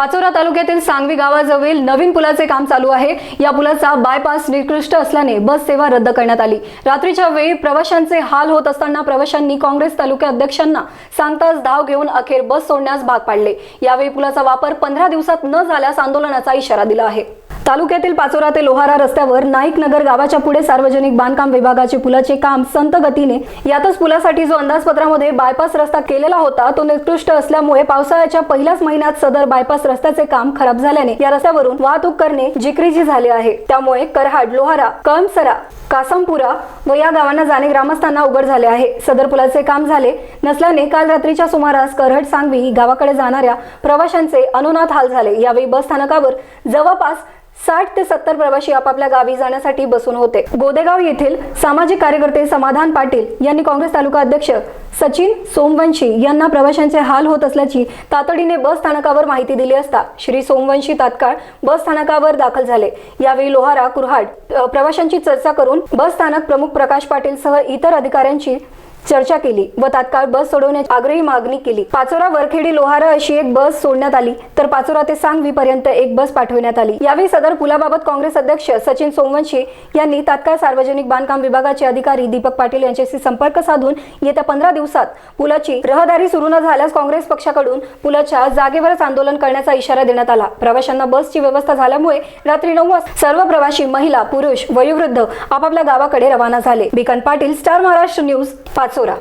पाचोरा तालुक्यातील सांगवी गावाजवळील नवीन पुलाचे काम चालू आहे. या पुलाचा बायपास निकृष्ट असल्याने बस सेवा रद्द करण्यात आली. रात्रीच्या वेळी प्रवाशांचे हाल होत असताना प्रवाशांनी काँग्रेस तालुका अध्यक्षांना सांगताच धाव घेऊन अखेर बस सोडण्यास भाग पाडले. यावेळी पुलाचा वापर पंधरा दिवसात न झाल्यास आंदोलनाचा इशारा दिला आहे. तालुक्यातील पाचोरा ते लोहारा रस्त्यावर नाईक नगर गावाच्या पुढे सार्वजनिक बांधकाम विभागाचे पुलाचे काम संत गतीने यातच पुलासाठी जो अंदाजपत्रामध्ये बायपास रस्ता केलेला होता तो निकृष्ट असल्यामुळे पावसाळ्याच्या पहिल्याच महिन्यात सदर बायपास रस्त्याचे काम खराब झाल्याने या रस्त्यावरून वाहतूक करणे जिकरीची झाले आहे. त्यामुळे करहाड लोहारा कळमसरा कासमपुरा व या गावांना जाणे ग्रामस्थांना उघड झाले आहे. सदर पुलाचे काम झाले नसल्याने काल रात्रीच्या सुमारास करहट सांगवी गावाकडे जाणाऱ्या प्रवाशांचे अनुनाथ हाल झाले. यावेळी बस स्थानकावर जवळपास साठ ते सत्तर प्रवासी आपापल्या गावी जाण्यासाठी बसून होते. गोदेगाव येथील सामाजिक कार्यकर्ते समाधान पाटील यांनी काँग्रेस तालुका अध्यक्ष सचिन सोमवंशी यांना प्रवाशांचे हाल होत असल्याची तातडीने बस स्थानकावर माहिती दिली असता श्री सोमवंशी तात्काळ बस स्थानकावर दाखल झाले. यावेळी लोहारा कुऱ्हाड प्रवाशांची चर्चा करून बस स्थानक प्रमुख प्रकाश पाटील सह इतर अधिकाऱ्यांची चर्चा केली व तात्काळ बस सोडवण्याची आग्रही मागणी केली. पाचोरा वरखेडी लोहारा अशी एक बस सोडण्यात आली. तर पाचोरा ते सांगवी पर्यंत एक बस पाठवण्यात आली. यावेळी सदर पुलाबाबत काँग्रेस अध्यक्ष सचिन सोमवंशी यांनी तात्काळ सार्वजनिक बांधकाम विभागाचे अधिकारी दीपक पाटील यांच्याशी संपर्क साधून येत्या पंधरा दिवसात पुलाची रहदारी सुरू न झाल्यास काँग्रेस पक्षाकडून पुलाच्या जागेवरच आंदोलन करण्याचा इशारा देण्यात आला. प्रवाशांना बसची व्यवस्था झाल्यामुळे रात्री नऊ वाजता सर्व प्रवाशी महिला पुरुष वयोवृद्ध आपापल्या गावाकडे रवाना झाले. Bikan Patil star Maharashtra news Pachora